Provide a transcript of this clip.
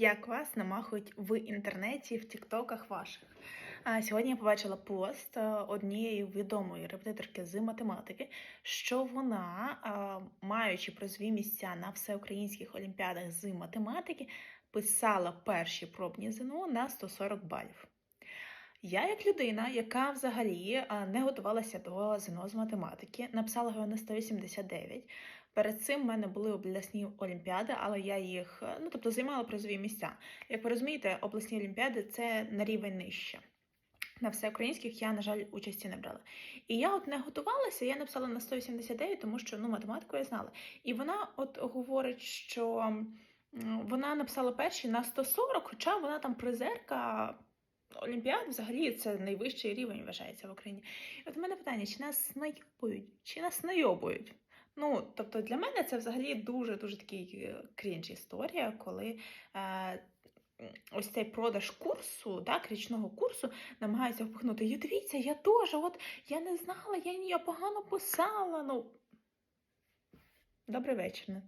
Як вас намахують в інтернеті, в тіктоках ваших. А сьогодні я побачила пост е, однієї відомої репетиторки з математики, що вона, маючи призові місця на всеукраїнських олімпіадах з математики, писала перші пробні ЗНО на 140 балів. Я, як людина, яка взагалі не готувалася до ЗНО з математики, написала його на 189. Перед цим в мене були обласні олімпіади, але я їх е, ну тобто займала призові місця. Як ви розумієте, обласні олімпіади це на рівень нижче. На всеукраїнських я, на жаль, участі не брала. І я от не готувалася, я написала на 189, тому що ну, математику я знала. І вона от говорить, що вона написала перші на 140, хоча вона там призерка. Олімпіад взагалі це найвищий рівень вважається в Україні. І от у мене питання: чи нас найобують, чи нас найобують? Ну, тобто для мене це взагалі дуже дуже такий е, крінж історія, коли е, ось цей продаж курсу, так, річного курсу, намагаються впихнути. І дивіться, я теж, от я не знала, я, я погано писала. Ну, добрий вечір.